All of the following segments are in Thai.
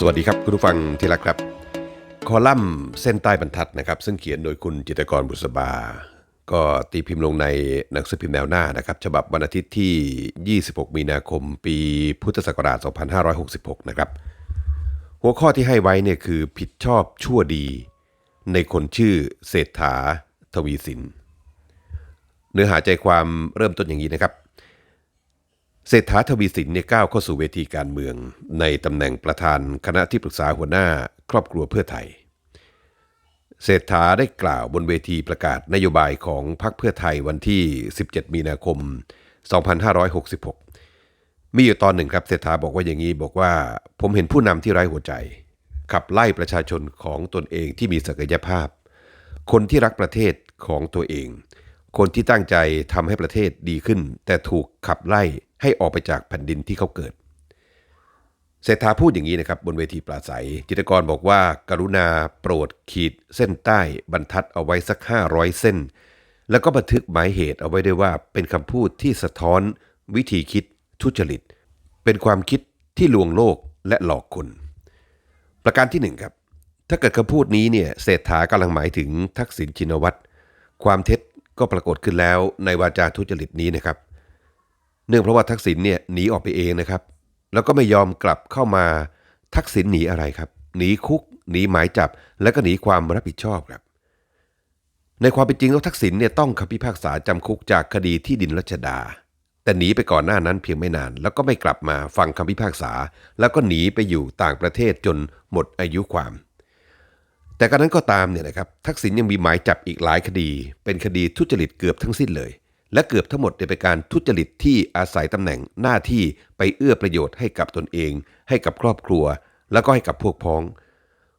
สวัสดีครับคุณผู้ฟังที่รักครับ คอลัมน์เส้นใต้บรรทัดนะครับ ซึ่งเขียนโดยคุณจิตกรบุษบา ก็ตีพิมพ์ลงในหนังสือพิมพ์แนวหน้านะครับ ฉบับวันอาทิตย์ที่ 26 มีนาคม ปีพุทธศักราช 2566 นะครับ หัวข้อที่ให้ไว้เนี่ยคือผิดชอบชั่วดี ในคนชื่อเศรษฐาทวีสิน เนื้อหาใจความเริ่มต้นอย่างนี้นะครับ เศรษฐาทวีสินเนี่ยก้าวเข้าสู่เวทีการเมือง ในตำแหน่งประธานคณะที่ปรึกษาหัวหน้าครอบครัวเพื่อไทย เศรษฐาได้กล่าวบนเวทีประกาศนโยบายของพรรคเพื่อไทยวันที่ 17 มีนาคม 2566 มีอยู่ตอนหนึ่งครับเศรษฐาบอกว่าอย่างนี้บอกว่า ผมเห็นผู้นำที่ไร้หัวใจ ขับไล่ประชาชนของตนเองที่มีศักยภาพ คนที่รักประเทศของตัวเอง คนที่ตั้งใจทำให้ประเทศดีขึ้น แต่ถูกขับไล่ให้ออกไปจากแผ่นดินที่เขาเกิด เศรษฐาพูดอย่างนี้นะครับบนเวทีปราศัย จิตกรบอกว่าการุณาโปรดขีดเส้นใต้บรรทัดเอาไว้สัก 500 เส้น แล้วก็บันทึกหมายเหตุเอาไว้ด้วยว่าเป็นคำพูดที่สะท้อน วิธีคิดทุจริต เป็นความคิดที่ลวงโลกและหลอกคน ประการที่หนึ่งครับถ้าเกิดคำพูดนี้เนี่ยเศรษฐากำลังหมายถึงทักษิณชินวัตรความเท็จ ก็ปรากฏขึ้นแล้วในวาจาทุจริตนี้นะครับ เนื่องเพราะว่าทักษิณเนี่ยหนีออกไปเองนะครับ แล้วก็ไม่ยอมกลับเข้ามาทักษิณหนีอะไรครับ หนีคุก หนีหมายจับ แล้วก็หนีความรับผิดชอบครับ ในความเป็นจริงแล้วทักษิณเนี่ยต้องคำพิพากษาจำคุกจากคดีที่ดินรัชดา แต่หนีไปก่อนหน้านั้นเพียงไม่นาน แล้วก็ไม่กลับมาฟังคำพิพากษา แล้วก็หนีไปอยู่ต่างประเทศจนหมดอายุความ แต่การนั้นก็ตามเนี่ยนะครับทักษิณยังมีหมายจับอีกหลายคดี เป็นคดีทุจริตเกือบทั้งสิ้นเลย และเกือบทั้งหมดเนี่ยเป็นการทุจริตที่อาศัยตำแหน่งหน้าที่ไปเอื้อประโยชน์ให้กับตนเอง ให้กับครอบครัว แล้วก็ให้กับพวกพ้อง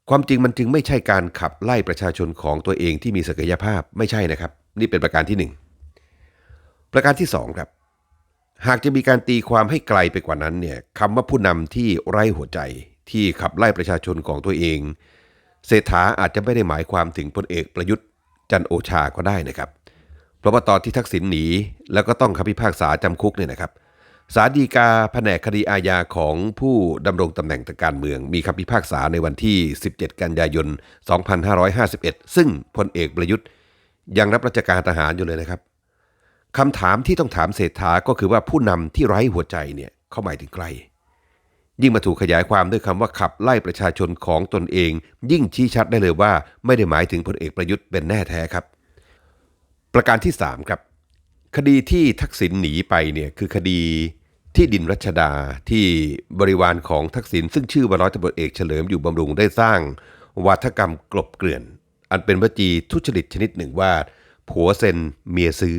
ความจริงมันจึงไม่ใช่การขับไล่ประชาชนของตัวเองที่มีศักยภาพไม่ใช่นะครับ นี่เป็นประการที่หนึ่งประการที่สองครับหากจะมีการตีความให้ไกลไปกว่านั้นเนี่ยคำว่าผู้นำที่ไร้หัวใจที่ขับไล่ประชาชนของตัวเอง เศรษฐาอาจจะไม่ได้หมายความถึงพลเอกประยุทธ์จันโอชาก็ได้นะครับ เพราะว่าตอนที่ทักษิณหนีแล้วก็ต้องคำพิพากษาจำคุกเนี่ยนะครับศาลฎีกาแผนกคดีอาญาของผู้ดำรงตำแหน่งทางการเมือง มีคำพิพากษาในวันที่ 17 กันยายน 2551 ซึ่งพลเอกประยุทธ์ ยังรับราชการทหารอยู่เลยนะครับคำถามที่ต้องถามเศรษฐาก็คือว่าผู้นำที่ไร้หัวใจเนี่ยเขาหมายถึงใคร ยิ่งมาถูกขยายความด้วยคำว่าขับไล่ประชาชนของตนเอง ยิ่งชี้ชัดได้เลยว่า ไม่ได้หมายถึงพลเอกประยุทธ์เป็นแน่แท้ครับ ประการที่ 3 ครับ คดีที่ทักษิณหนีไปเนี่ยคือคดีที่ดินรัชดาที่บริวารของทักษิณซึ่งชื่อว่าร้อยตำรวจเอกเฉลิมอยู่บำรุงได้สร้าง วาทกรรมกลบเกลื่อน อันเป็นวจีทุจริตชนิดหนึ่งว่าผัวเซ็นเมียซื้อ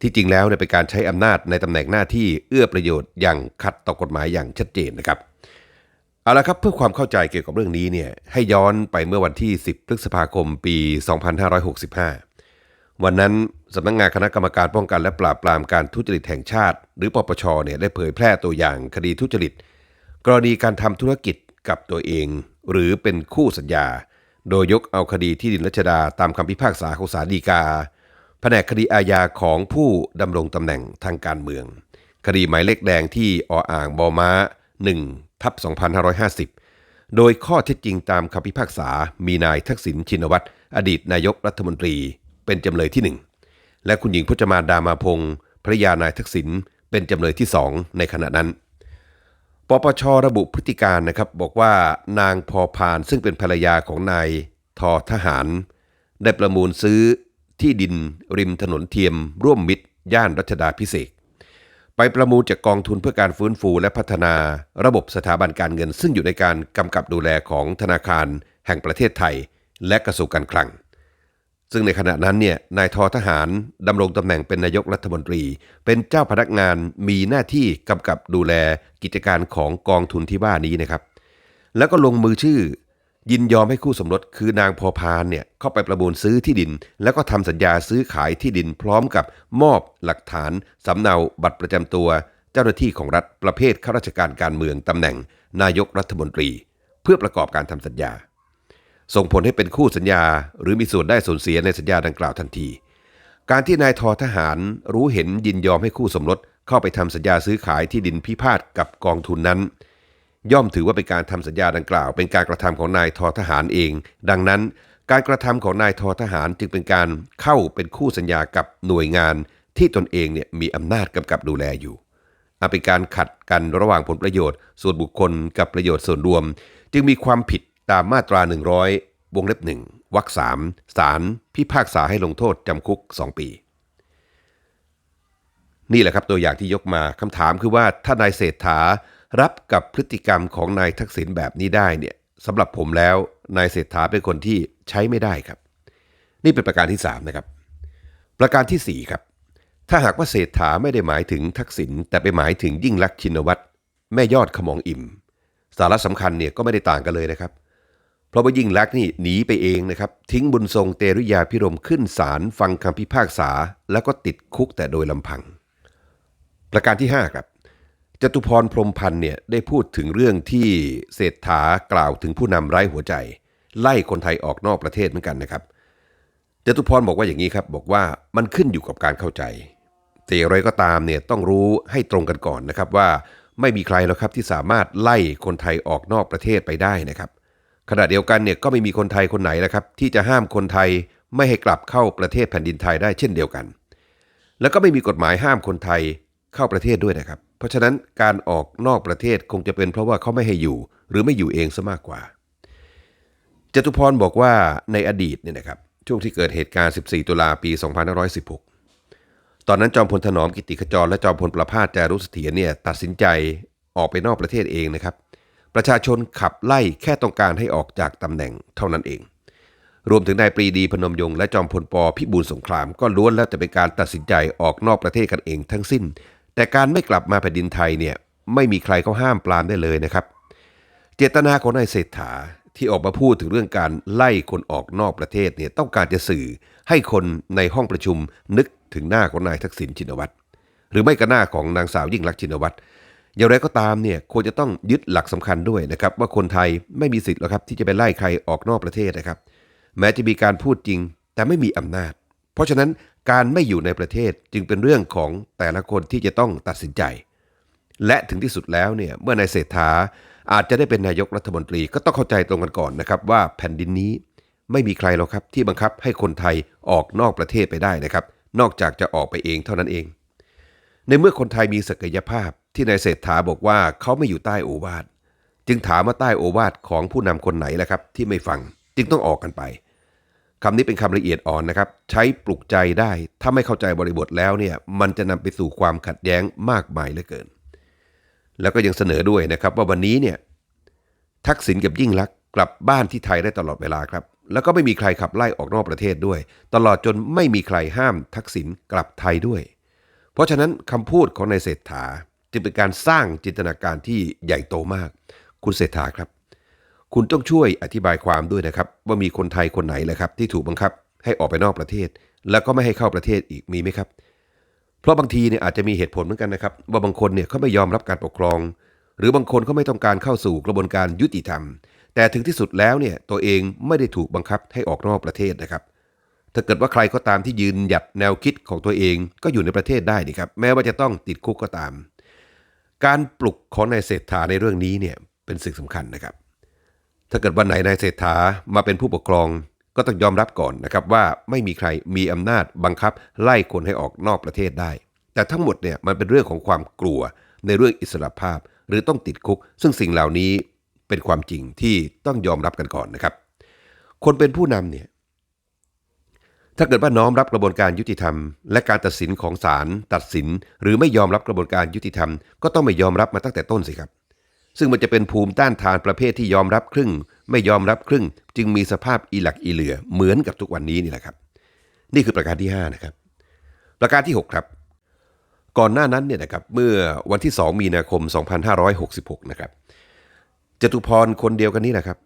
ที่จริงแล้วเนี่ยเป็นการใช้อำนาจในตำแหน่งหน้าที่เอื้อประโยชน์อย่างขัดต่อกฎหมายอย่างชัดเจนนะครับเอาละครับเพื่อความเข้าใจเกี่ยวกับเรื่องนี้เนี่ยให้ย้อนไปเมื่อวันที่ 10 พฤษภาคมปี 2565 วันนั้นสำนักงงานคณะกรรมการป้องกันและปราบปรามการทุจริตแห่งชาติ หรือปปชเนี่ยได้เผยแพร่ตัวอย่างคดีทุจริต กรณีการทำธุรกิจกับตัวเอง หรือเป็นคู่สัญญา โดยยกเอาคดีที่ดินรัชดาตามคำพิพากษาของศาลฎีกา แผนกคดีอาญาของผู้ดำรงตำแหน่งทางการเมือง คดีหมายเลขแดงที่ออ่างบอม้า 1 ทับ 2550 โดยข้อเท็จจริงตามคำพิพากษา มีนายทักษิณชินวัตร อดีตนายกรัฐมนตรี เป็นจำเลยที่ 1 และคุณหญิงพจมานดามาพงศ์ภรรยานายทักษิณเป็นจำเลยที่ 2 ในขณะนั้น ปปชระบุพฤติการนะครับบอกว่านางพอพานซึ่งเป็นภรรยาของนายทอทหาร ได้ประมูลซื้อ ที่ดินริมถนนเทียม ร่วมมิตร ย่านรัชดาพิเศษไปประมูลจากกองทุนเพื่อการฟื้นฟูและพัฒนาระบบสถาบันการเงิน ซึ่งอยู่ในการกำกับดูแลของธนาคาร แห่งประเทศไทย และกระทรวงการคลัง ซึ่งในขณะนั้นเนี่ยนายทอทหารดำรงตำแหน่งเป็นนายกรัฐมนตรี เป็นเจ้าพนักงานมีหน้าที่กำกับดูแลกิจการของกองทุนที่ว่านี้นะครับ แล้วก็ลงมือชื่อ ยินยอมให้คู่สมรสคือนางพอพานเนี่ยเข้าไปประมูลซื้อที่ดิน แล้วก็ทำสัญญาซื้อขายที่ดินพร้อมกับมอบหลักฐานสำเนาบัตรประจำตัว เจ้าหน้าที่ของรัฐประเภทข้าราชการการเมืองตำแหน่ง นายกรัฐมนตรี เพื่อประกอบการทำสัญญา ส่งผลให้เป็นคู่สัญญา หรือมีส่วนได้ส่วนเสียในสัญญาดังกล่าวทันที การที่นายทอทหารรู้เห็นยินยอมให้คู่สมรสเข้าไปทำสัญญาซื้อขายที่ดินพิพาทกับกองทุนนั้น ย่อมถือว่าเป็นการทำสัญญาดังกล่าว เป็นการกระทำของนายทอทหารเอง ดังนั้น การกระทำของนายทอทหารจึงเป็นการเข้าเป็นคู่สัญญากับหน่วยงานที่ตนเองเนี่ยมีอำนาจกำกับดูแลอยู่อาจเป็นการขัดกันระหว่างผลประโยชน์ ส่วนบุคคลกับประโยชน์ส่วนรวม จึงมีความผิดตามมาตรา 100 วงเล็บหนึ่งวรรคสามศาลพิพากษาให้ลงโทษจำคุก 2 ปี นี่แหละครับตัวอย่างที่ยกมาคำถามคือว่าถ้านายเศรษฐา รับกับพฤติกรรมของนายทักษิณแบบนี้ได้เนี่ยสำหรับผมแล้วนายเศรษฐาเป็นคนที่ใช้ไม่ได้ครับ นี่เป็นประการที่ 3 นะครับ ประการทีสี่ 4 ครับ ถ้าหากว่าเศรษฐาไม่ได้หมายถึงทักษิณแต่ไปหมายถึงยิ่งลักษณ์ชินวัตรแม่ยอดขมองอิ่ม สาระสำคัญเนี่ยก็ไม่ได้ต่างกันเลยนะครับเพราะว่ายิ่งลักษณ์นี่หนีไปเองนะครับ ทิ้งบุญทรงเตรุยาพิรมขึ้นศาลฟังคำพิพากษา แล้วก็ติดคุกแต่โดยลำพัง ประการที่ 5 ครับ จตุพรพรมพันธ์เนี่ยได้พูดถึงเรื่องที่เศรษฐากล่าวถึงผู้นำไร้หัวใจ ไล่คนไทยออกนอกประเทศเหมือนกันนะครับจตุพรบอกว่าอย่างนี้ครับบอกว่ามันขึ้นอยู่กับการเข้าใจ แต่อย่างไรก็ตามเนี่ยต้องรู้ให้ตรงกันก่อนนะครับว่าไม่มีใครแล้วครับที่สามารถไล่คนไทยออกนอกประเทศไปได้นะครับขณะเดียวกันเนี่ยก็ไม่มีคนไทยคนไหนนะครับที่จะห้ามคนไทยไม่ให้กลับเข้าประเทศแผ่นดินไทยได้เช่นเดียวกัน แล้วก็ไม่มีกฎหมายห้ามคนไทย เข้าประเทศด้วยนะครับ เพราะฉะนั้นการออกนอกประเทศคงจะเป็นเพราะว่าเขาไม่ให้อยู่ หรือไม่อยู่เองซะมากกว่าจตุพรบอกว่าในอดีตเนี่ยนะครับช่วงที่เกิดเหตุการณ์ 14 ตุลาปี 2516 ตอนนั้นจอมพลถนอมกิติขจร และจอมพลประภาสจารุเสถียรเนี่ยตัดสินใจออกไปนอกประเทศเองนะครับ ประชาชนขับไล่แค่ต้องการให้ออกจากตำแหน่งเท่านั้นเอง รวมถึงนายปรีดีพนมยงค์และจอมพลปพิบูลสงคราม ก็ล้วนแล้วแต่เป็นการตัดสินใจออกนอกประเทศกันเองทั้งสิ้น แต่การไม่กลับมาแผ่นดินไทยเนี่ยไม่มีใครเขาห้ามปรามได้เลยนะครับ เจตนาของนายเศรษฐาที่ออกมาพูดถึงเรื่องการไล่คนออกนอกประเทศเนี่ยต้องการจะสื่อให้คนในห้องประชุมนึกถึงหน้าของนายทักษิณชินวัตรหรือไม่ก็หน้าของนางสาวยิ่งลักษณ์ชินวัตรอย่างไรก็ตามเนี่ยควรจะต้องยึดหลักสำคัญด้วยนะครับว่าคนไทยไม่มีสิทธิ์หรอกครับที่จะไปไล่ใครออกนอกประเทศนะครับ แม้จะมีการพูดจริงแต่ไม่มีอำนาจ เพราะฉะนั้นการไม่อยู่ในประเทศจึงเป็นเรื่องของแต่ละคนที่จะต้องตัดสินใจ และถึงที่สุดแล้วเนี่ยเมื่อนายเศรษฐาอาจจะได้เป็นนายกรัฐมนตรีก็ต้องเข้าใจตรงกันก่อนนะครับ ว่าแผ่นดินนี้ไม่มีใครหรอกครับที่บังคับให้คนไทยออกนอกประเทศไปได้นะครับ นอกจากจะออกไปเองเท่านั้นเอง ในเมื่อคนไทยมีศักยภาพที่นายเศรษฐาบอกว่าเขาไม่อยู่ใต้โอวาทจึงถามว่าใต้โอวาทของผู้นำคนไหนล่ะครับ ที่ไม่ฟังจึงต้องออกกันไป คำนี้เป็นคำละเอียดอ่อนนะครับ ใช้ปลุกใจได้ ถ้าไม่เข้าใจบริบทแล้วเนี่ยมันจะนำไปสู่ความขัดแย้งมากมายเหลือเกิน แล้วก็ยังเสนอด้วยนะครับว่าวันนี้เนี่ยทักษิณกับยิ่งลักษณ์กลับบ้านที่ไทยได้ตลอดเวลาครับ แล้วก็ไม่มีใครขับไล่ออกนอกประเทศด้วย ตลอดจนไม่มีใครห้ามทักษิณกลับไทยด้วย เพราะฉะนั้นคำพูดของนายเศรษฐาจึงเป็นการสร้างจินตนาการที่ใหญ่โตมาก คุณเศรษฐาครับ คุณต้องช่วยอธิบายความด้วยนะครับ ว่ามีคนไทยคนไหนแหละครับ ที่ถูกบังคับให้ออกไปนอกประเทศ แล้วก็ไม่ให้เข้าประเทศอีกมีไหมครับ เพราะบางทีเนี่ยอาจจะมีเหตุผลเหมือนกันนะครับ ว่าบางคนเนี่ยเขาไม่ยอมรับการปกครอง หรือบางคนเขาไม่ต้องการเข้าสู่กระบวนการยุติธรรม แต่ถึงที่สุดแล้วเนี่ยตัวเองไม่ได้ถูกบังคับให้ออกนอกประเทศนะครับ ถ้าเกิดว่าใครก็ตามที่ยืนหยัดแนวคิดของตัวเองก็อยู่ในประเทศได้นี่ครับแม้ว่าจะต้องติดคุกก็ตาม การปลุกของนายเศรษฐาในเรื่องนี้เนี่ยเป็นสิ่งสำคัญนะครับ ถ้าเกิดวันไหนนายเศรษฐามาเป็นผู้ปกครอง ก็ต้องยอมรับก่อนนะครับว่าไม่มีใครมีอำนาจบังคับ ไล่คนให้ออกนอกประเทศได้ แต่ทั้งหมดเนี่ยมันเป็นเรื่องของความกลัวในเรื่องอิสรภาพ หรือต้องติดคุก ซึ่งสิ่งเหล่านี้เป็นความจริงที่ต้องยอมรับกันก่อนนะครับ คนเป็นผู้นำเนี่ยถ้าเกิดว่าน้อมรับกระบวนการยุติธรรม และการตัดสินของศาลตัดสิน หรือไม่ยอมรับกระบวนการยุติธรรม ก็ต้องไม่ยอมรับมาตั้งแต่ต้นสิครับ ซึ่งมันจะเป็นภูมิต้านทานประเภทที่ยอมรับครึ่ง ไม่ยอมรับครึ่ง จึงมีสภาพอีหลักอีเหลือเหมือนกับทุกวันนี้นี่แหละครับ นี่คือประการที่ 5 นะครับ ประการที่ 6 ครับ ก่อนหน้านั้นเนี่ยนะครับเมื่อวันที่ 2 มีนาคม 2566 นะครับจตุพรคนเดียวกันนี้นะครับ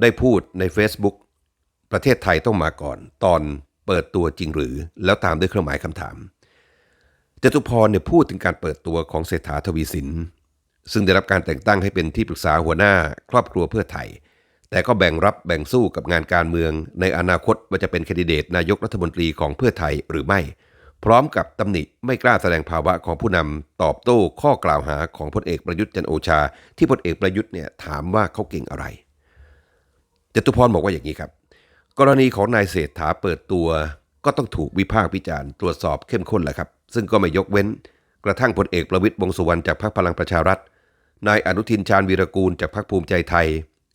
ได้พูดใน Facebook ประเทศไทยต้องมาก่อน ตอนเปิดตัวจริงหรือ แล้วตามด้วยเครื่องหมายคำถามจตุพรเนี่ยพูดถึงการเปิดตัวของเศรษฐาทวีสิน ซึ่งได้รับการแต่งตั้งให้เป็นที่ปรึกษาหัวหน้าครอบครัวเพื่อไทย แต่ก็แบ่งรับแบ่งสู้กับงานการเมือง ในอนาคตว่าจะเป็นแคนดิเดตนายกรัฐมนตรีของเพื่อไทยหรือไม่ พร้อมกับตำหนิไม่กล้าแสดงภาวะของผู้นำตอบโต้ข้อกล่าวหาของพลเอกประยุทธ์จันโอชา ที่พลเอกประยุทธ์เนี่ยถามว่าเขาเก่งอะไรจตุพรบอกว่าอย่างนี้ครับ กรณีของนายเศรษฐาเปิดตัวก็ต้องถูกวิพากษ์วิจารณ์ตรวจสอบเข้มข้นแหละครับ ซึ่งก็ไม่ยกเว้น กระทั่งพลเอกประวิตยวงสุวรรณจากพรรคพลังประชารัฐ นายอนุทินชาญวีรกูลจากพรรคภูมิใจไทย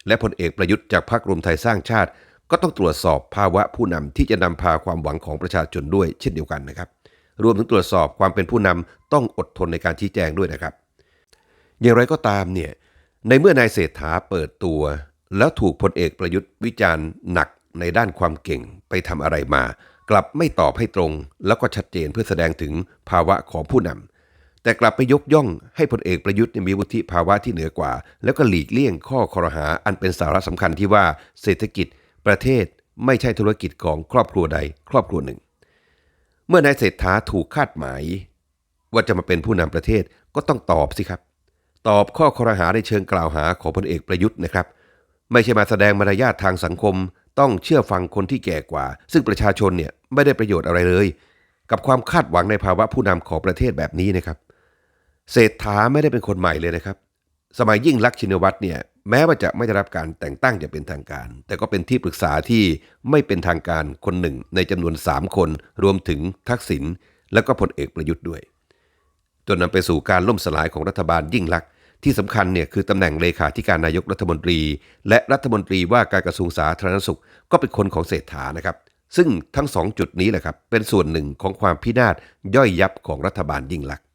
และพลเอกประยุทธ์จากพรรครวมไทยสร้างชาติ ก็ต้องตรวจสอบภาวะผู้นำที่จะนำพาความหวังของประชาชนด้วยเช่นเดียวกันนะครับ รวมถึงตรวจสอบความเป็นผู้นำต้องอดทนในการชี้แจงด้วยนะครับ อย่างไรก็ตามเนี่ยในเมื่อนายเศรษฐาเปิดตัว แล้วถูกพลเอกประยุทธ์วิจารณ์หนักในด้านความเก่งไปทำอะไรมา กลับไม่ตอบให้ตรง แล้วก็ชัดเจนเพื่อแสดงถึงภาวะของผู้นำ แต่กลับไปยกย่องให้พลเอกประยุทธ์มีวุฒิภาวะที่เหนือกว่า แล้วก็หลีกเลี่ยงข้อคอรหาอันเป็นสาระสำคัญที่ว่าเศรษฐกิจ ประเทศไม่ใช่ธุรกิจของครอบครัวใดครอบครัวหนึ่ง เมื่อนายเศรษฐาถูกคาดหมาย ว่าจะมาเป็นผู้นำประเทศก็ต้องตอบสิครับ ตอบข้อคอรหาในเชิงกล่าวหาของพลเอกประยุทธ์นะครับ ไม่ใช่มาแสดงมารยาททางสังคม ต้องเชื่อฟังคนที่แก่กว่า ซึ่งประชาชนเนี่ยไม่ได้ประโยชน์อะไรเลย กับความคาดหวังในภาวะผู้นำของประเทศแบบนี้นะครับ เศรษฐาไม่ได้เป็นคนใหม่เลยนะครับ สมัยยิ่งลักษณ์ชินวัตรเนี่ยแม้ว่าจะไม่ได้รับการแต่งตั้งอย่างเป็นทางการ แต่ก็เป็นที่ปรึกษาที่ไม่เป็นทางการคนหนึ่งในจำนวน 3 คน รวมถึงทักษิณและก็พลเอกประยุทธ์ด้วย จนนำไปสู่การล่มสลายของรัฐบาลยิ่งลักษณ์ที่สำคัญเนี่ยคือตำแหน่งเลขาธิการนายกรัฐมนตรี และรัฐมนตรีว่าการกระทรวงสาธารณสุข ก็เป็นคนของเศรษฐานะครับ ซึ่งทั้งสองจุดนี้แหละครับเป็นส่วนหนึ่งของความพินาศย่อยยับของรัฐบาลยิ่งลักษณ์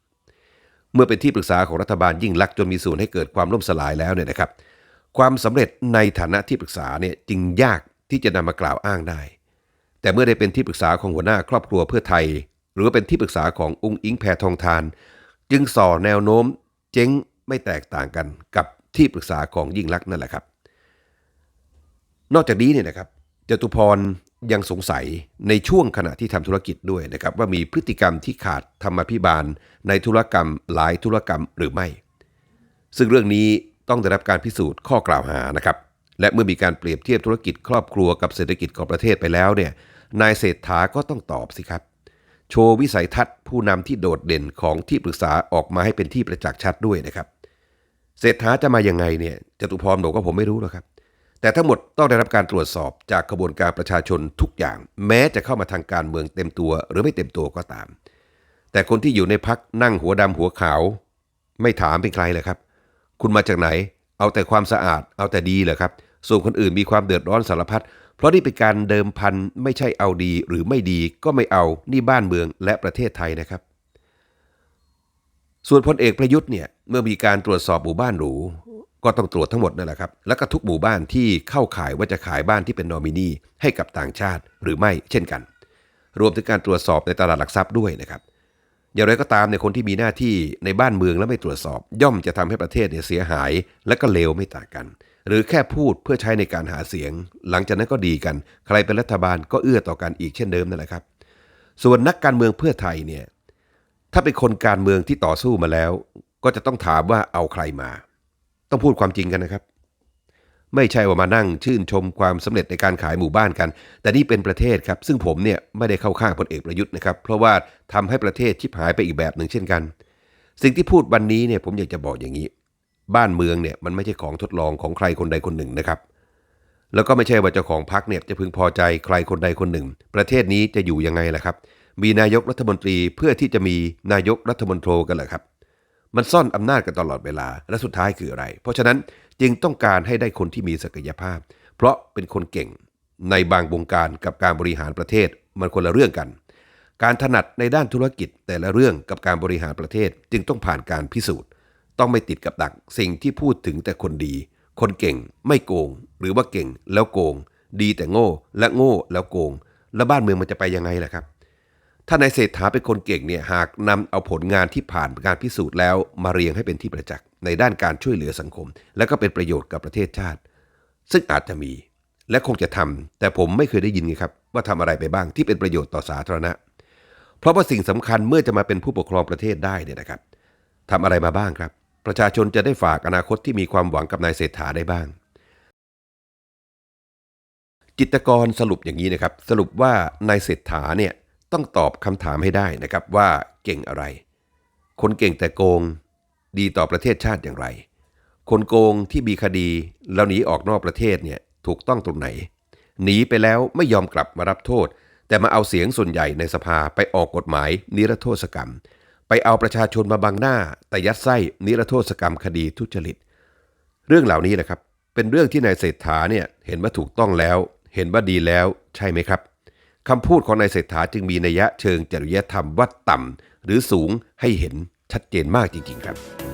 เมื่อเป็นที่ปรึกษาของรัฐบาลยิ่งลักษณ์จนมีส่วนให้เกิดความล่มสลายแล้วเนี่ยนะครับ ความสำเร็จในฐานะที่ปรึกษาเนี่ยจึงยากที่จะนำมากล่าวอ้างได้ แต่เมื่อได้เป็นที่ปรึกษาของหัวหน้าครอบครัวเพื่อไทย หรือว่าเป็นที่ปรึกษาขององค์อิงแพทองทาน จึงส่อแนวโน้ม เจ๊งไม่แตกต่างกันกับที่ปรึกษาของยิ่งลักษณ์นั่นแหละครับ นอกจากนี้เนี่ยนะครับ จตุพรยังสงสัยในช่วงขณะที่ทำธุรกิจด้วยนะครับว่ามีพฤติกรรมที่ขาดธรรมาภิบาล ในธุรกรรมหลายธุรกรรมหรือไม่ ซึ่งเรื่องนี้ต้องได้รับการพิสูจน์ข้อกล่าวหานะครับและเมื่อมีการเปรียบเทียบธุรกิจครอบครัวกับเศรษฐกิจของประเทศไปแล้วเนี่ยนายเศรษฐาก็ต้องตอบสิครับ โชว์วิสัยทัศน์ผู้นำที่โดดเด่นของที่ปรึกษาออกมาให้เป็นที่ประจักษ์ชัดด้วยนะครับ เศรษฐาจะมายังไงเนี่ยจตุพรบอกว่าผมไม่รู้หรอกครับ แต่ทั้งหมดต้องได้รับการตรวจสอบจากกระบวนการประชาชนทุกอย่าง แม้จะเข้ามาทางการเมืองเต็มตัวหรือไม่เต็มตัวก็ตาม แต่คนที่อยู่ในพักนั่งหัวดำหัวขาว ไม่ถามเป็นใครเลยครับ คุณมาจากไหน เอาแต่ความสะอาด เอาแต่ดีเหรอครับ ส่วนคนอื่นมีความเดือดร้อนสารพัดเพราะนี่เป็นการเดิมพันไม่ใช่เอาดีหรือไม่ดีก็ไม่เอานี่บ้านเมืองและประเทศไทยนะครับ ส่วนพลเอกประยุทธ์เนี่ยเมื่อมีการตรวจสอบหมู่บ้านหรู ก็ต้องตรวจทั้งหมดนั่นแหละครับ แล้วก็ทุกหมู่บ้านที่เข้าขายว่าจะขายบ้านที่เป็นนอมินีให้กับต่างชาติหรือไม่เช่นกัน รวมถึงการตรวจสอบในตลาดหลักทรัพย์ด้วยนะครับ อย่างไรก็ตามในคนที่มีหน้าที่ในบ้านเมืองแล้วไม่ตรวจสอบ ย่อมจะทำให้ประเทศเนี่ยเสียหายและก็เลวไม่ต่างกัน หรือแค่พูดเพื่อใช้ในการหาเสียง หลังจากนั้นก็ดีกัน ใครเป็นรัฐบาลก็เอื้อต่อกันอีกเช่นเดิมนั่นแหละครับ ส่วนนักการเมืองเพื่อไทยเนี่ยถ้าเป็นคนการเมืองที่ต่อสู้มาแล้ว ก็จะต้องถามว่าเอาใครมา ต้องพูดความจริงกันนะครับ ไม่ใช่ว่ามานั่งชื่นชมความสำเร็จในการขายหมู่บ้านกัน แต่นี่เป็นประเทศครับ ซึ่งผมเนี่ยไม่ได้เข้าข้างพลเอกประยุทธ์นะครับ เพราะว่าทำให้ประเทศชิบหายไปอีกแบบหนึ่งเช่นกัน สิ่งที่พูดวันนี้เนี่ยผมอยากจะบอกอย่างนี้ บ้านเมืองเนี่ยมันไม่ใช่ของทดลองของใครคนใดคนหนึ่งนะครับแล้วก็ไม่ใช่ว่าเจ้าของพรรคเนี่ยจะพึงพอใจใครคนใดคนหนึ่ง ประเทศนี้จะอยู่ยังไงล่ะครับ มีนายกรัฐมนตรีเพื่อที่จะมีนายกรัฐมนตรีกันเหรอครับ มันซ่อนอำนาจกันตลอดเวลาและสุดท้ายคืออะไร เพราะฉะนั้นจึงต้องการให้ได้คนที่มีศักยภาพ เพราะเป็นคนเก่งในบางวงการกับการบริหารประเทศมันคนละเรื่องกัน การถนัดในด้านธุรกิจแต่ละเรื่องกับการบริหารประเทศจึงต้องผ่านการพิสูจน์ ต้องไม่ติดกับดักสิ่งที่พูดถึงแต่คนดี คนเก่งไม่โกง หรือว่าเก่งแล้วโกง ดีแต่โง่ และโง่แล้วโกง แล้วบ้านเมืองมันจะไปยังไงล่ะครับ ถ้านายเศรษฐาเป็นคนเก่งเนี่ยหากนำเอาผลงานที่ผ่านการพิสูจน์แล้วมาเรียงให้เป็นที่ประจักษ์ในด้านการช่วยเหลือสังคม และก็เป็นประโยชน์กับประเทศชาติ ซึ่งอาจจะมี และคงจะทำแต่ผมไม่เคยได้ยินไงครับ ว่าทำอะไรไปบ้างที่เป็นประโยชน์ต่อสาธารณะ เพราะว่าสิ่งสำคัญเมื่อจะมาเป็นผู้ปกครองประเทศได้เนี่ยนะครับทำอะไรมาบ้างครับ ประชาชนจะได้ฝากอนาคตที่มีความหวังกับนายเศรษฐาได้บ้างจิตกรสรุปอย่างนี้นะครับ สรุปว่านายเศรษฐาเนี่ย ต้องตอบคำถามให้ได้นะครับว่าเก่งอะไร คนเก่งแต่โกง ดีต่อประเทศชาติอย่างไร คนโกงที่มีคดีแล้วหนีออกนอกประเทศเนี่ยถูกต้องตรงไหน หนีไปแล้วไม่ยอมกลับมารับโทษ แต่มาเอาเสียงส่วนใหญ่ในสภาไปออกกฎหมายนิรโทษกรรม ไปเอาประชาชนมาบังหน้า แต่ยัดไส้นิรโทษกรรมคดีทุจริต เรื่องเหล่านี้นะครับ เป็นเรื่องที่นายเศรษฐาเนี่ยเห็นว่าถูกต้องแล้ว เห็นว่าดีแล้วใช่ไหมครับ คำพูดของนายเศรษฐาจึงมีนัยยะเชิงจริยธรรมว่าต่ำหรือสูงให้เห็นชัดเจนมากจริง ๆ ครับ